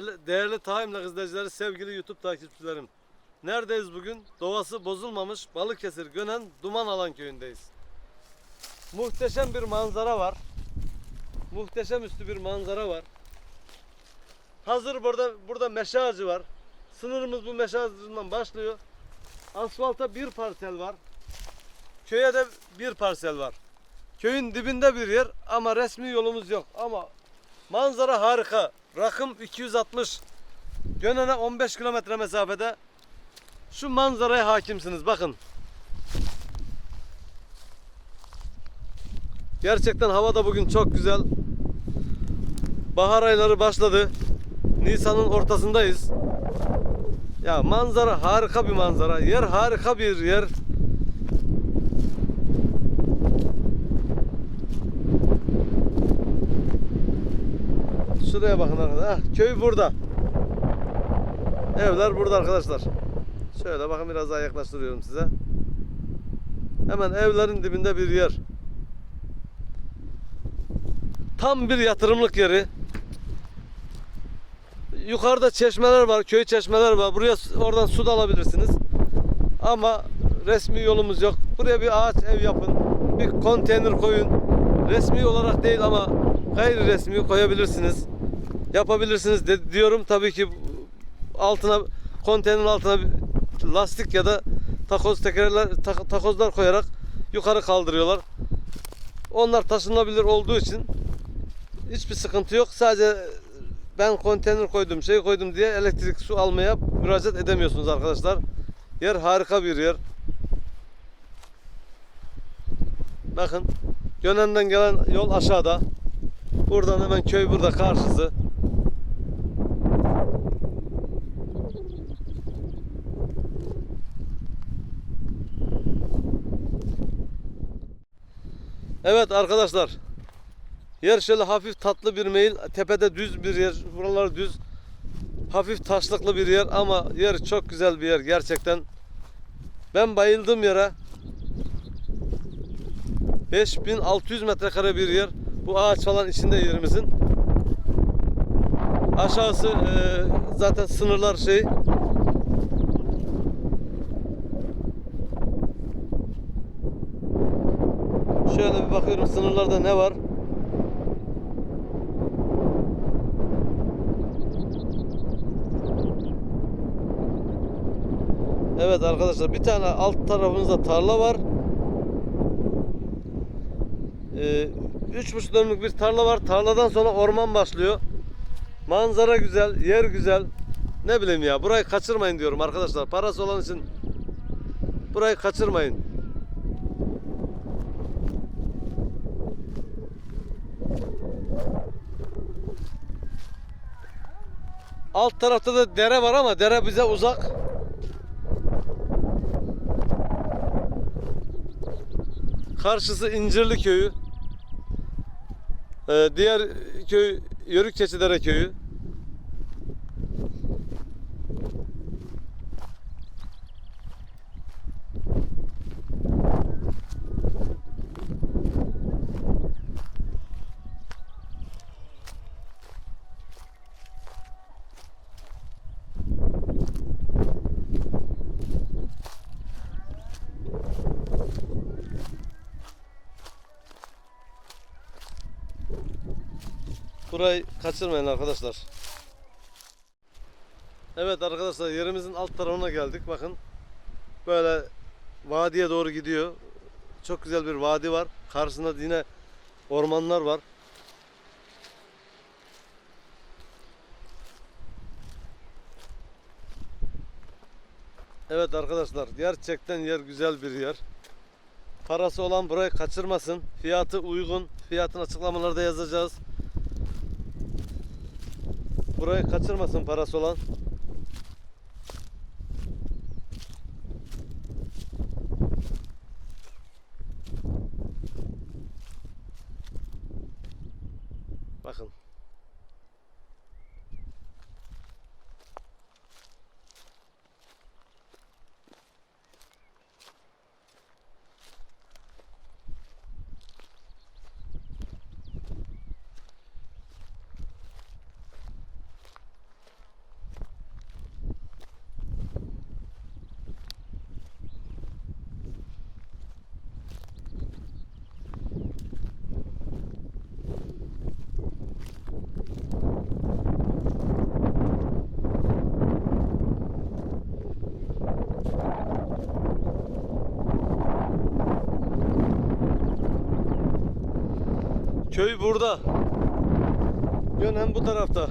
Değerli, değerli Taim'le izleyicileri, sevgili YouTube takipçilerim. Neredeyiz bugün? Doğası bozulmamış Balıkesir Gönen Duman Alan köyündeyiz. Muhteşem bir manzara var. Muhteşem üstü bir manzara var. Hazır burada burada meşe ağacı var. Sınırımız bu meşe ağacından başlıyor. Asfalta bir parsel var. Köye de bir parsel var. Köyün dibinde bir yer ama resmi yolumuz yok. Ama manzara harika. Rakım 260. Gönen'e 15 kilometre mesafede. Şu manzaraya hakimsiniz bakın. Gerçekten hava da bugün çok güzel. Bahar ayları başladı. Nisan'ın ortasındayız. Ya manzara harika bir manzara. Yer harika bir yer. Şuraya bakın arkadaşlar. Ah, köy burada. Evler burada arkadaşlar. Şöyle bakın biraz daha yaklaştırıyorum size. Hemen evlerin dibinde bir yer. Tam bir yatırımlık yeri. Yukarıda çeşmeler var, köy çeşmeler var. Buraya oradan su da alabilirsiniz. Ama resmi yolumuz yok. Buraya bir ağaç ev yapın. Bir konteyner koyun. Resmi olarak değil ama gayri resmi koyabilirsiniz. Yapabilirsiniz de, diyorum. Tabii ki altına konteynerin altına lastik ya da takoz tekerler tak- takozlar koyarak yukarı kaldırıyorlar. Onlar taşınabilir olduğu için hiçbir sıkıntı yok. Sadece ben konteyner koydum, şey koydum diye elektrik su almaya müracaat edemiyorsunuz arkadaşlar. Yer harika bir yer. Bakın Gönen'den gelen yol aşağıda. Buradan hemen köy burada karşısı. Evet arkadaşlar. Yer şöyle hafif tatlı bir meyil. Tepede düz bir yer. Buralar düz. Hafif taşlıklı bir yer ama yer çok güzel bir yer gerçekten. Ben bayıldım yere. 5600 metrekare bir yer. Bu ağaç falan içinde yerimizin. Aşağısı e, zaten sınırlar şey. Şöyle bir bakıyorum sınırlarda ne var. Evet arkadaşlar bir tane alt tarafımızda tarla var. Ee, üç buçuk dönümlük bir tarla var. Tarladan sonra orman başlıyor. Manzara güzel, yer güzel. Ne bileyim ya burayı kaçırmayın diyorum arkadaşlar. Parası olan için burayı kaçırmayın. Alt tarafta da dere var ama dere bize uzak. Karşısı İncirli köyü. Ee, diğer köy Yörük Keçidere köyü. Burayı kaçırmayın arkadaşlar. Evet arkadaşlar yerimizin alt tarafına geldik. Bakın böyle vadiye doğru gidiyor. Çok güzel bir vadi var. Karşısında yine ormanlar var. Evet arkadaşlar gerçekten yer güzel bir yer. Parası olan burayı kaçırmasın. Fiyatı uygun. Fiyatın açıklamalarda yazacağız. Burayı kaçırmasın parası olan. Bakın. Köy burada. Gönen bu tarafta.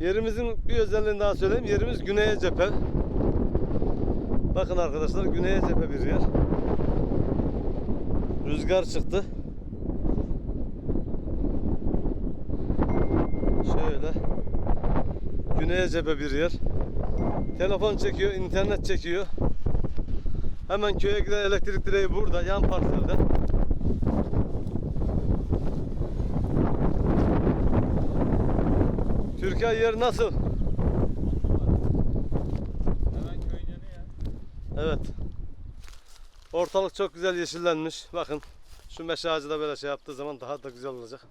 Yerimizin bir özelliğini daha söyleyeyim. Yerimiz güneye cephe. Bakın arkadaşlar güneye cephe bir yer. Rüzgar çıktı. Şöyle. Güneye cephe bir yer. Telefon çekiyor, internet çekiyor. Hemen köye giden elektrik direği burada, yan parselde. Türkiye yer nasıl? Hemen köyün yanı ya. Evet. Ortalık çok güzel yeşillenmiş. Bakın şu meşe ağacı da böyle şey yaptığı zaman daha da güzel olacak.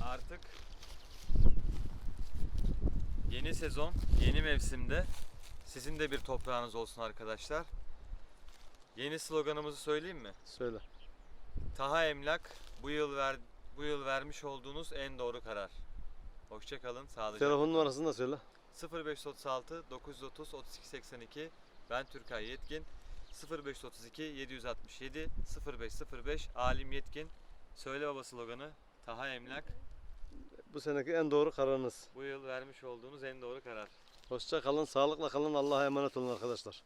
Artık yeni sezon, yeni mevsimde sizin de bir toprağınız olsun arkadaşlar. Yeni sloganımızı söyleyeyim mi? Söyle. Taha Emlak bu yıl ver bu yıl vermiş olduğunuz en doğru karar. Hoşça kalın, sağlıcakla. Telefon numarasını da söyle. 0536 930 32 82 ben Türkay Yetkin 0532 767 0505 Alim Yetkin Söyle Baba sloganı Taha Emlak Bu seneki en doğru kararınız. bu yıl vermiş olduğunuz en doğru karar. Hoşça kalın, sağlıkla kalın. Allah'a emanet olun arkadaşlar.